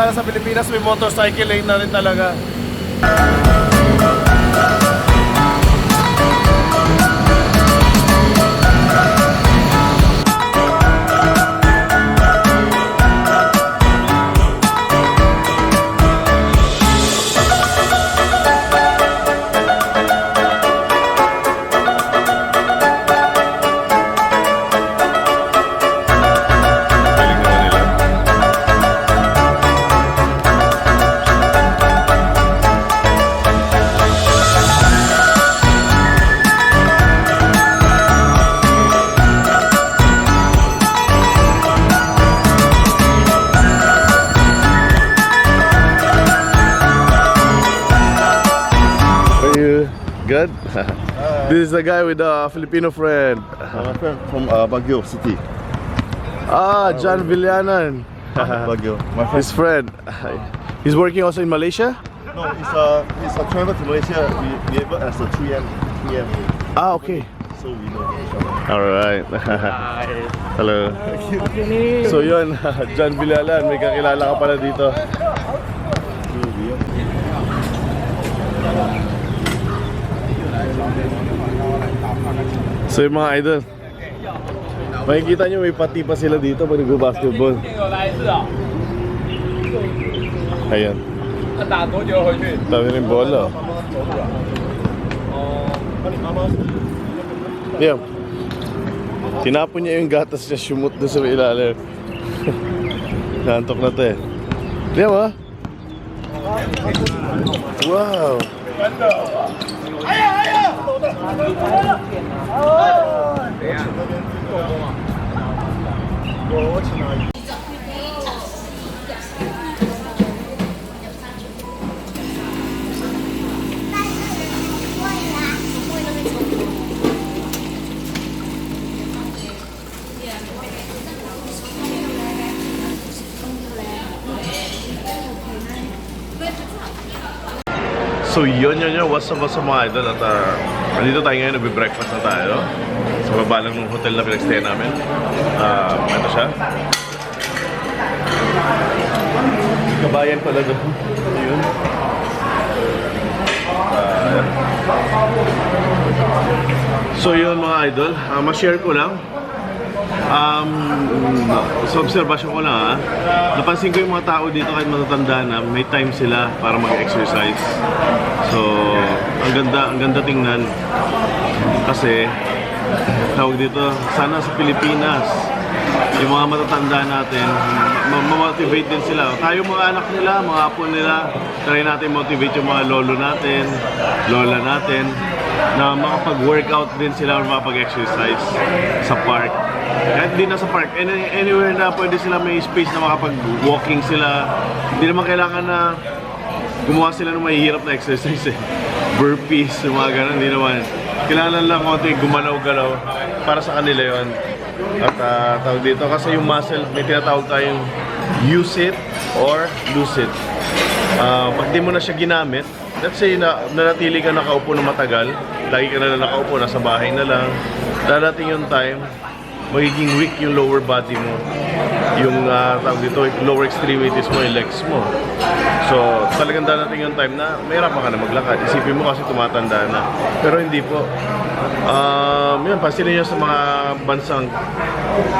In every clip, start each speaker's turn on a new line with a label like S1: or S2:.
S1: sana sa Pilipinas may motorcycle lane na rin talaga. Good? this is the guy with the Filipino friend.
S2: My friend from uh, Baguio City.
S1: Ah, John Villanan.
S2: Baguio. My friend.
S1: His friend. He's working also in Malaysia?
S2: No, he's a he's a travel to Malaysia. We, we as a 3M. 3M.
S1: Ah, okay.
S2: So we know each other.
S1: Alright. Hello. So yun, John Villalan, may kakilala ka pala dito. So yung mga idol, makikita nyo may pati pa sila dito pag nag-basketball. Ayan. Dami rin bola. Oh. Ayan. Tinapon niya yung gatas niya, shumot doon sa ilalim. Nantok na to eh. Ayan ba? Wow! 간다. 아야 아야. 아. 뭐 지나. So yun yun yun, what's up what's up mga idol at uh, nandito tayo ngayon, nagbe-breakfast na tayo sa baba lang ng hotel na pinagstay namin. Uh, ito siya. Kabayan pala doon. Ayun. Ah, so yun mga idol, uh, ma-share ko lang. Um, sa observation ko lang ha, napansin ko yung mga tao dito kahit matatanda na, may time sila para mag-exercise. So, ang ganda, ang ganda tingnan. Kasi, tawag dito, sana sa Pilipinas, yung mga matatanda natin, ma- ma-motivate din sila. Tayo mga anak nila, mga apo nila, try natin motivate yung mga lolo natin, lola natin, na makapag-workout din sila or makapag-exercise sa park. Kahit hindi na sa park, any, anywhere na pwede sila may space na makapag-walking sila. Hindi naman kailangan na gumawa sila ng mahihirap na exercise eh. Burpees, mga ganun, hindi naman. Kailangan lang konti gumalaw-galaw para sa kanila yon At ah, tawag dito, kasi yung muscle, may tinatawag tayong use it or lose it. Ah, pag di mo na siya ginamit, let's say na nanatili ka nakaupo ng matagal, lagi ka na lang nakaupo, nasa bahay na lang, darating yung time, magiging weak yung lower body mo. Yung ah, tawag dito, lower extremities mo, yung legs mo. So, talagang darating yung time na mahirapan ka na maglakad. Isipin mo kasi tumatanda na. Pero hindi po. Um, yun, pansinin nyo sa mga bansang,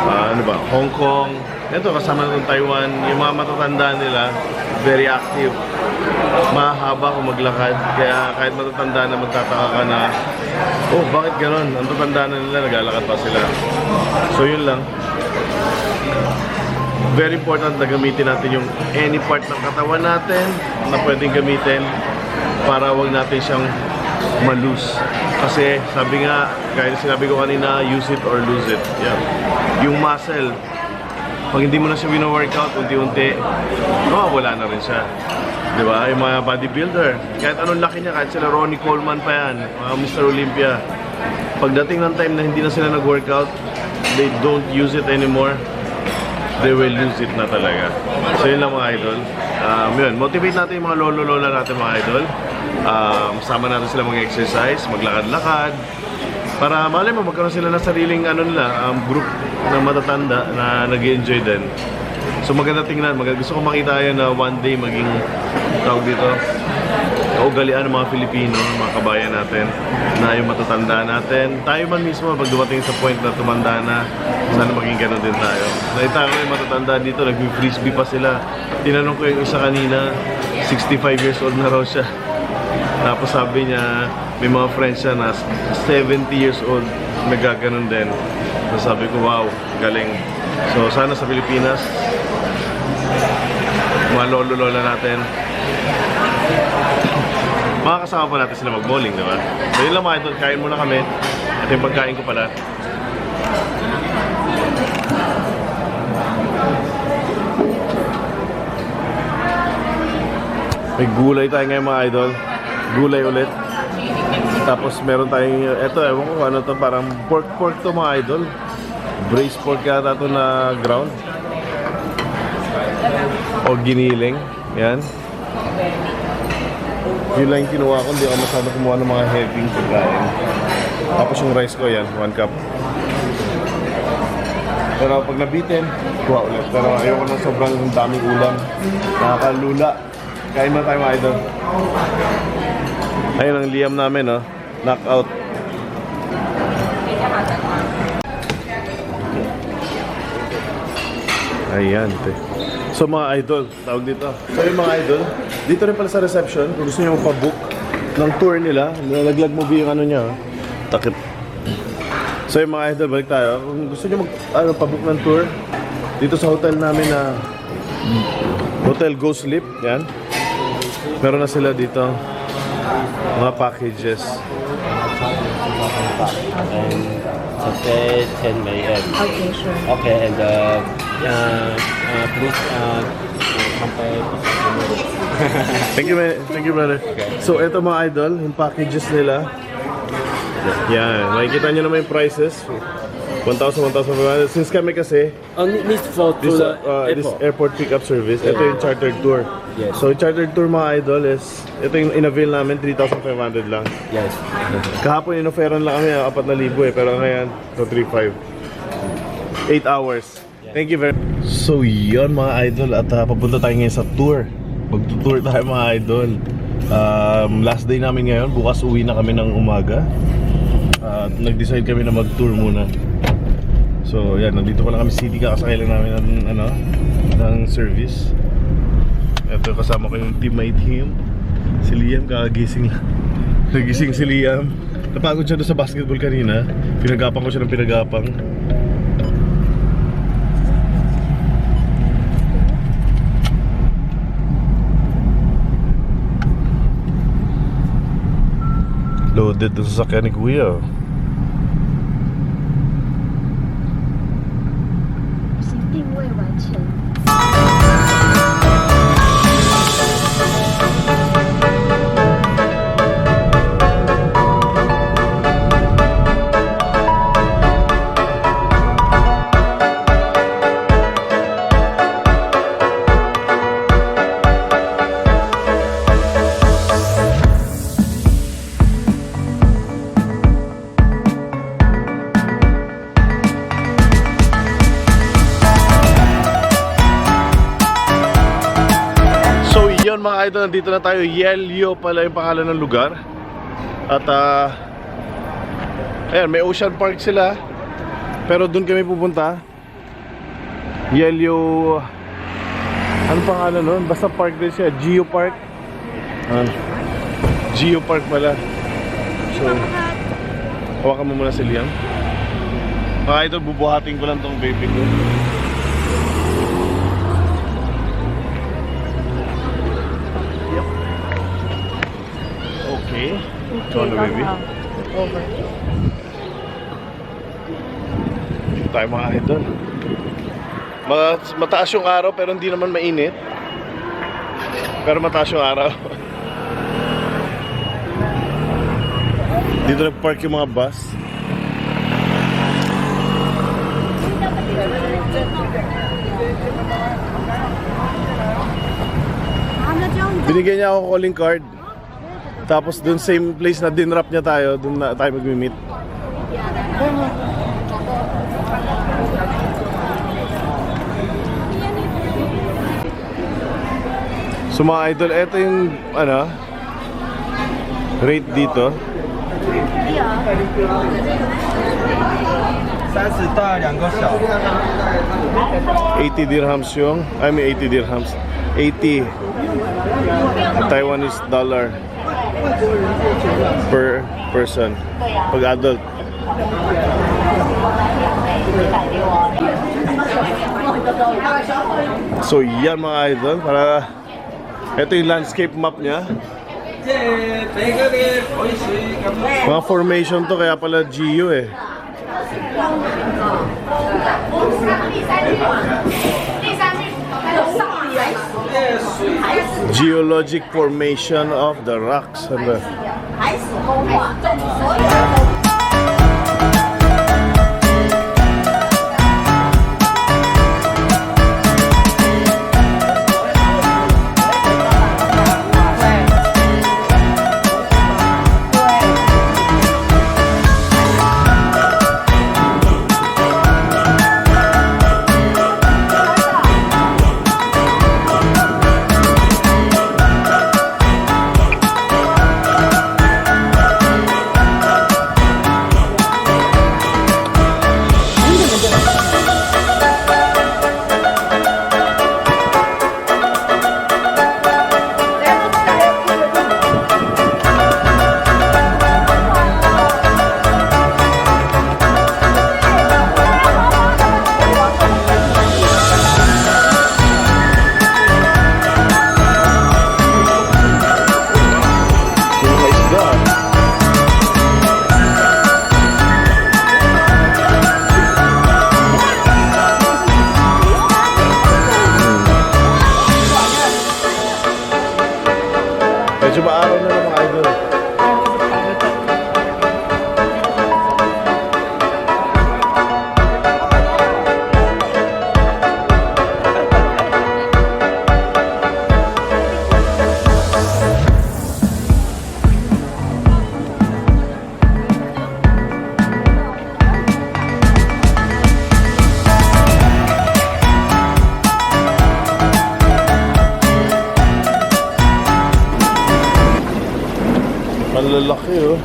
S1: ah, ano ba, Hong Kong, ito kasama na Taiwan, yung mga matatanda nila, very active. Mahaba kung maglakad. Kaya kahit matatanda na magtataka ka na, oh, bakit ganon? Ang tatanda na nila, naglalakad pa sila. So, yun lang very important na gamitin natin yung any part ng katawan natin na pwedeng gamitin para wag natin siyang malose. Kasi sabi nga, gaya na sinabi ko kanina, use it or lose it. Yeah. Yung muscle, pag hindi mo na siya wino-workout, unti-unti, mawawala na rin siya. Di ba? Yung mga bodybuilder, kahit anong laki niya, kahit sila Ronnie Coleman pa yan, mga Mr. Olympia, pagdating ng time na hindi na sila nag-workout, they don't use it anymore, they will lose it na talaga. So yun lang mga idol. Um, yun, motivate natin yung mga lolo-lola natin mga idol. Um, sama natin sila mag-exercise, maglakad-lakad. Para malay mo, magkaroon sila ng sariling ano nila, um, group na matatanda na nag enjoy din. So maganda tingnan, maganda. Gusto ko makita yan na one day maging tawag dito kaugalian ng mga Pilipino, mga kabayan natin, na yung matatanda natin. Tayo man mismo, pag dumating sa point na tumanda na, sana maging ganun din tayo. Nakita ko yung matatanda dito, nag-frisbee pa sila. Tinanong ko yung isa kanina, 65 years old na raw siya. Tapos sabi niya, may mga friends siya na 70 years old, nagaganon din. So sabi ko, wow, galing. So sana sa Pilipinas, mga lolo-lola natin, makakasama pa natin sila mag-bowling, di ba? So yun lang mga idol, kain muna kami. Ito yung pagkain ko pala. May gulay tayo ngayon mga idol. Gulay ulit. Tapos meron tayong, eto ewan ko ano to, parang pork pork to mga idol. Braised pork yata to na ground. O giniling. Yan. Yun lang yung kinuha ko, hindi ako masyado kumuha ng mga heavy pagkain. Tapos yung rice ko yan, one cup. Pero pag nabitin, kuha ulit. Pero ayoko ng sobrang daming ulam. Nakakalula. Kain na tayo mga idol. Ayun ang liam namin, no? Knockout. Ayan, te. So mga idol, tawag dito. So yung mga idol, dito rin pala sa reception, kung gusto niyo magpa-book ng tour nila, nalaglag mo yung ano niya, takip. So yung mga idol, balik tayo. Kung gusto niyo mag, ano, pa-book ng tour, dito sa hotel namin na Hotel Go Sleep, yan. Meron na sila dito mga packages.
S3: and Saturday 10 a.m.
S4: Okay, sure.
S3: Okay, and uh, uh, uh, please uh.
S1: Thank you, man. Thank you, brother. So, ito mga idol, yung packages nila. Yan. Makikita nyo naman yung prices. 1,000, 1,500. Since kami kasi,
S3: Oh, need for to
S1: this,
S3: the
S1: uh, this
S3: airport.
S1: airport pickup service, ito yung chartered tour.
S3: Yes.
S1: So, yung chartered tour mga idol is, ito yung in-avail namin, 3,500 lang.
S3: Yes.
S1: Kahapon in-offeran lang kami, 4,000 eh. Pero ngayon, so 3,500. 8 hours. Thank you very So yun mga idol at uh, papunta tayo ngayon sa tour. Magtutour tayo mga idol. Um, last day namin ngayon, bukas uwi na kami ng umaga. At nag-decide kami na mag-tour muna. So yan, nandito pa lang kami city, kakasakay lang namin ng, ano, ng service. Ito kasama ko yung teammate him. Si Liam kakagising lang. Nagising si Liam. Napagod siya doon sa basketball kanina. Pinagapang ko siya ng pinagapang. Loaded doon sa sasakyan ni Kuya. Mga idol, nandito na tayo. Yelyo pala yung pangalan ng lugar. At ah, ayan, may ocean park sila. Pero doon kami pupunta. Yelyo... Ano pangalan nun? Basta park din siya. Geo Park. Ah, Geo Park pala. So, hawakan mo muna si Liam. Mga idol, bubuhatin ko lang tong baby ko. Okay. Na baby.
S4: Over.
S1: Dito tayo mga idol. Ma- mataas yung araw pero hindi naman mainit. Pero mataas yung araw. Dito nag-park yung mga bus. Binigyan niya ako calling card. Tapos dun same place na dinrap niya tayo, dun na tayo magmi-meet. So mga idol, ito yung ano, rate dito. Eighty dirhams yung, I mean 80 dirhams, 80 Taiwanese dollar per person. Pag adult. So yan mga idol para ito yung landscape map niya. Mga formation to kaya pala Gio eh. Geologic formation of the rocks. Malalaki oh.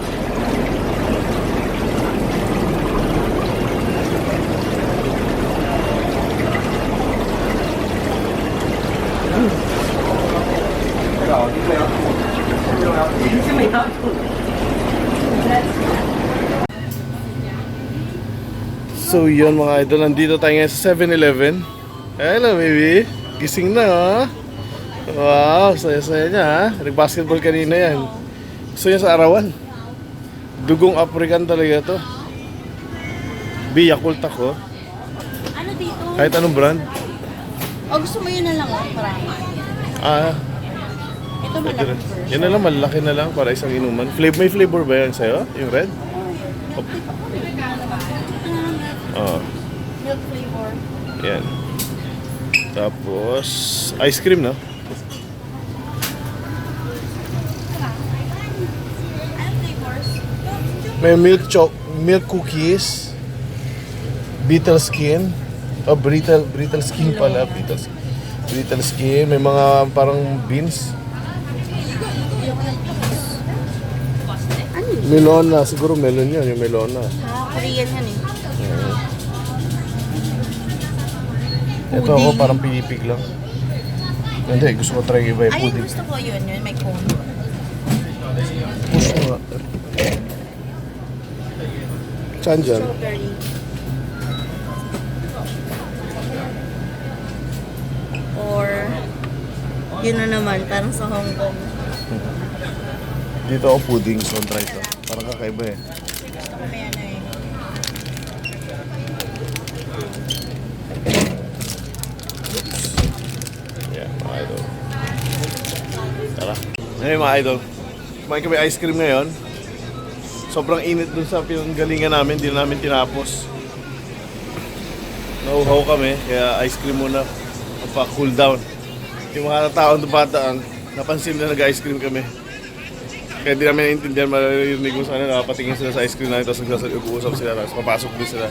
S1: So yun mga idol, nandito tayo ngayon sa 7-Eleven. Hello baby, gising na oh. Wow, saya-saya niya ha. Nag-basketball kanina yan. Gusto niya sa arawan. Dugong African talaga to. B, Yakult ako.
S5: Ano dito?
S1: Kahit anong brand.
S5: O gusto mo yun na lang, oh, marami.
S1: Ah,
S5: Ito malaki
S1: Yan na lang, malaki na lang para isang inuman. Flavor, may flavor ba yan sa'yo? Yung red? Oo.
S5: Milk flavor.
S1: yan. Tapos, ice cream no?
S5: Ano flavors?
S1: May milk choc milk cookies, beetle skin, oh brittle brittle skin pala, brittle. Brittle skin, may mga parang beans. Melona, siguro melon yun, yung melona.
S5: Ah, Korean yan eh.
S1: Ito ako parang pinipig lang. Hindi, gusto ko try iba yung
S5: Ayun,
S1: pudding.
S5: gusto ko yun, yun, may cone.
S1: Push mo nga. Saan dyan?
S5: Strawberry. Or, yun na naman, parang sa Hong Kong.
S1: Dito ako pudding, so try ito. Parang kakaiba eh.
S5: Gusto ko may ano eh.
S1: Yeah, mga idol. Tara. Hey mga idol. Kumain kami ice cream ngayon. Sobrang init dun sa pinanggalingan namin, hindi na namin tinapos. Nauhaw kami, kaya ice cream muna. Pa-cool down. Yung mga taong dumataan, napansin na nag-ice cream kami. Kaya di namin naintindihan, maririnig mo sana nakapatingin sila sa ice cream namin, tapos nagsasabi-uusap sila, tapos papasok din sila.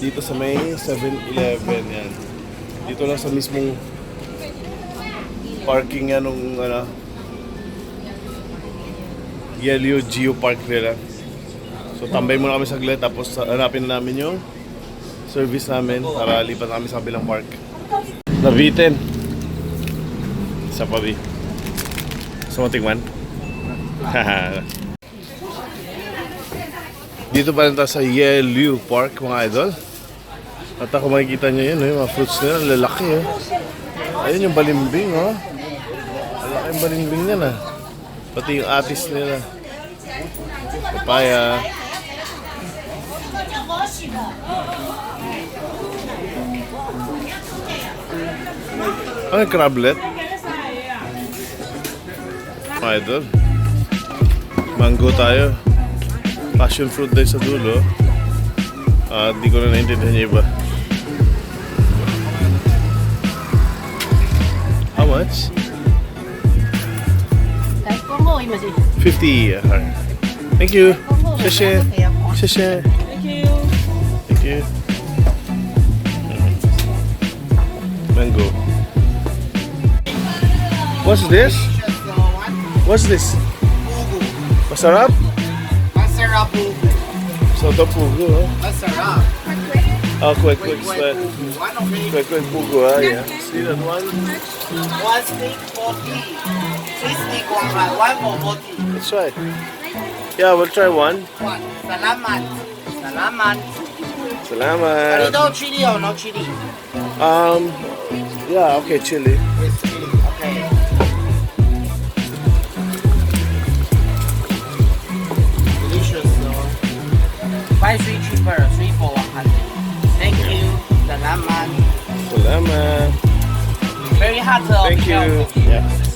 S1: Dito sa may 7-Eleven, yan. Dito lang sa mismong parking yan nung ano, Yellow Geo Park nila. So tambay muna kami saglit tapos hanapin na namin yung service namin para lipat kami sa kabilang park. Nabitin. Sa pabi. Gusto mo tingnan? Dito pa rin tayo sa Yellow Park mga idol. At ako makikita nyo yun, yung mga fruits nila, lalaki eh. Ayun yung balimbing oh. Lalaki yung balimbing nila. Pati yung atis nila. Papaya. Ano yung crablet? Mga idol. Mango tayo. Passion fruit din sa dulo. Ah, di ko na naintindihan yung iba. How much?
S6: 来，公公，伊嘛是。
S1: 50. ah. Thank you. 谢谢。谢谢。 What's this? What's this? Masarap?
S7: Masarap po.
S1: Soto pugo. Oh,
S7: Masarap.
S1: oh quick, quick, quick, quick, quick pugo. Ah, yeah. See that one?
S7: One stick, 40. Three stick, one, one for 40.
S1: Let's try. Yeah, we'll try one.
S7: One. Salamat. Salamat.
S1: Salamat.
S7: Burrito chili or no chili?
S1: Um, yeah, okay, chili.
S7: With Salamat.
S1: Salamat.
S7: Very hot. uh,
S1: Thank you. Yeah.